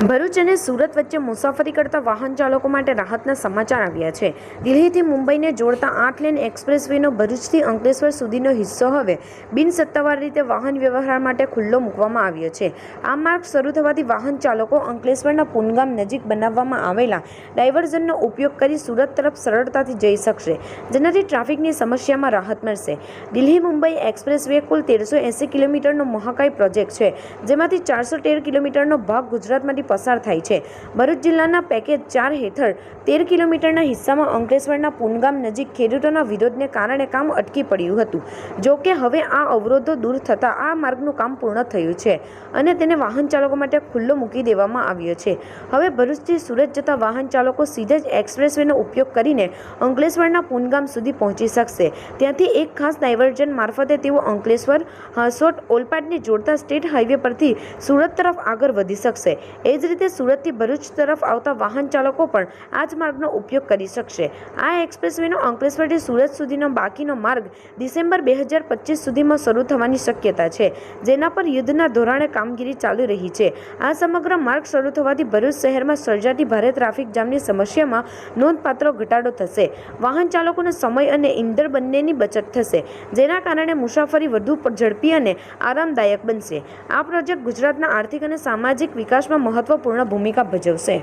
ભરૂચ અને સુરત વચ્ચે મુસાફરી કરતા વાહન ચાલકો માટે રાહતના સમાચાર આવ્યા છે. દિલ્હીથી મુંબઈને જોડતા આઠ લેન એક્સપ્રેસ વેનો ભરૂચથી અંકલેશ્વર સુધીનો હિસ્સો હવે બિન સત્તાવાર રીતે વાહન વ્યવહાર માટે ખુલ્લો મૂકવામાં આવ્યો છે. આ માર્ગ શરૂ થવાથી વાહન ચાલકો અંકલેશ્વરના પુનગામ નજીક બનાવવામાં આવેલા ડાયવર્ઝનનો ઉપયોગ કરી સુરત તરફ સરળતાથી જઈ શકશે, જેનાથી ટ્રાફિકની સમસ્યામાં રાહત મળશે. દિલ્હી મુંબઈ એક્સપ્રેસ વે કુલ તેરસો એંસી કિલોમીટરનો મહાકાય પ્રોજેક્ટ છે, જેમાંથી ચારસો તેર કિલોમીટરનો ભાગ ગુજરાતમાંથી પસાર થાય છે. ભરૂચ જિલ્લાના પેકેજ ચાર હેઠળ તેર કિલોમીટરના હિસ્સામાં અંકલેશ્વરના પુનગામ નજીક ખેડૂતોના વિરોધને કારણે કામ અટકી પડ્યું હતું. જો કે હવે આ અવરોધો દૂર થતાં આ માર્ગનું કામ પૂર્ણ થયું છે અને તેને વાહન ચાલકો માટે ખુલ્લો મૂકી દેવામાં આવ્યો છે. હવે ભરૂચથી સુરત જતા વાહન ચાલકો સીધા જ એક્સપ્રેસવેનો ઉપયોગ કરીને અંકલેશ્વરના પુનગામ સુધી પહોંચી શકશે. ત્યાંથી એક ખાસ ડાયવર્ઝન મારફતે તેઓ અંકલેશ્વર, હાસોટ, ઓલપાડને જોડતા સ્ટેટ હાઈવે પરથી સુરત તરફ આગળ વધી શકશે. એ જ રીતે સુરતથી ભરૂચ તરફ આવતા વાહન ચાલકો પણ આ જ માર્ગનો ઉપયોગ કરી શકશે. આ એક્સપ્રેસવેનો અંકલેશ્વરથી સુરત સુધીનો બાકીનો માર્ગ ડિસેમ્બર બે હજાર પચીસ સુધીમાં શરૂ થવાની શક્યતા છે, જેના પર યુદ્ધના ધોરણે કામગીરી ચાલુ રહી છે. આ સમગ્ર માર્ગ શરૂ થવાથી ભરૂચ શહેરમાં સર્જાતી ભારે ટ્રાફિક જામની સમસ્યામાં નોંધપાત્ર ઘટાડો થશે. વાહન ચાલકોનો સમય અને ઈંધણ બંનેની બચત થશે, જેના કારણે મુસાફરી વધુ ઝડપી અને આરામદાયક બનશે. આ પ્રોજેક્ટ ગુજરાતના આર્થિક અને સામાજિક વિકાસમાં મહત્વપૂર્ણ ભૂમિકા ભજવશે.